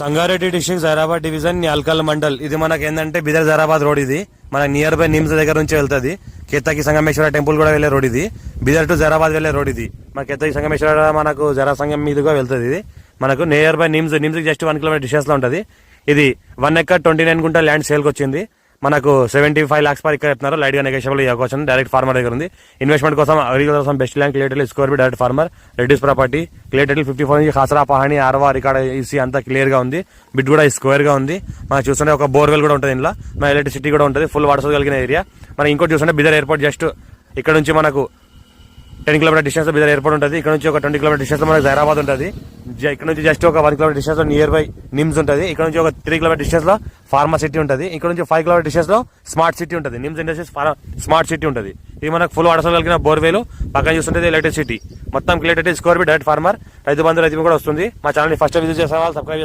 Sangareddy district Zaheerabad division Nyalkal mandal. ఇది మనకి ఏంటంటే బిదర్ జైరాబాద్ రోడ్ ఇది. మన నియర్ బై నిమ్స్ దగ్గర నుంచి వెళ్తుంది. కేతకి సంగమేశ్వర టెంపుల్ కూడా వెళ్ళే రోడ్ ఇది. బిదర్ టు జైరాబాద్ వెళ్ళే రోడ్ ఇది. మన కేతకి సంగమేశ్వర మనకు జరాసంగం మీదుగా వెళ్తుంది ఇది. మనకు near by NIMZ NIMZ just one kilometre డిస్టెన్స్లో ఉంటుంది. ఇది వన్ ఎక్కర్ ట్వంటీ నైన్ గుంట ల్యాండ్ సేల్కి వచ్చింది మనకు సెవెంటీ ఫైవ్ లాక్స్ పర్ ఇక్కడ చెప్తున్నారు. లైట్గా నెగోషియబుల్ ఇవ్వవచ్చు డైరెక్ట్ ఫార్మర్ దగ్గర ఉంది. ఇన్వెస్ట్మెంట్ కోసం అగ్రికల్చర్ కోసం best land clear score B direct farmer reduce property clear title fifty four నుంచి ఖాసరా పహాని ఆర్వా రికార్డ్ ఈసీ అంతా క్లియర్గా ఉంది. బిడ్ కూడా స్క్వేర్గా ఉంది. మనం చూస్తుంటే ఒక బోర్వెల్ కూడా ఉంటుంది ఇంట్లో మన ఎలక్ట్రిసిటీ కూడా ఉంటుంది. ఫుల్ వాటర్ కలిగిన ఏరియా మనం ఇంకోటి చూస్తుంటే బిదర్ ఎయిర్పోర్ట్ జస్ట్ ఇక్కడ నుంచి మనకు ten kilometre distance Bidar airport ఉంటుంది. ఇక్కడ నుంచి ఒక ట్వంటీ కిలోమీటర్ డిస్టెన్స్ మనకు మనకి హైదరాబాద్ ఉంటుంది. ఇక్కడ నుంచి జస్ట్ ఒక one kilometre distance near by NIMZ ఉంటుంది. ఇక్కడ నుంచి ఒక త్రీ కిలోమీటర్ డిస్టెన్స్లో ఫార్మా సిటీ ఉంటుంది. ఇక్కడ నుంచి ఫైవ్ కిలోమీటర్ డిస్టెన్స్లో స్మార్ట్ సిటీ ఉంటుంది. నిమ్స్ ఇండస్ట్రీస్ స్మార్ట్ సిటీ ఉంటుంది. ఇది మనకు ఫుల్ వాటర్ కలిగిన బోర్వేలు. పక్కన చూస్తుంటే ఎలక్ట్రిసిటీ మొత్తం clear score B direct farmer. Rythu Bandhu రైతు కూడా వస్తుంది. మా ఛానల్ ఫస్ట్ విజిట్ చేసే వాళ్ళు సబ్స్క్రైబ్ చేసుకోండి.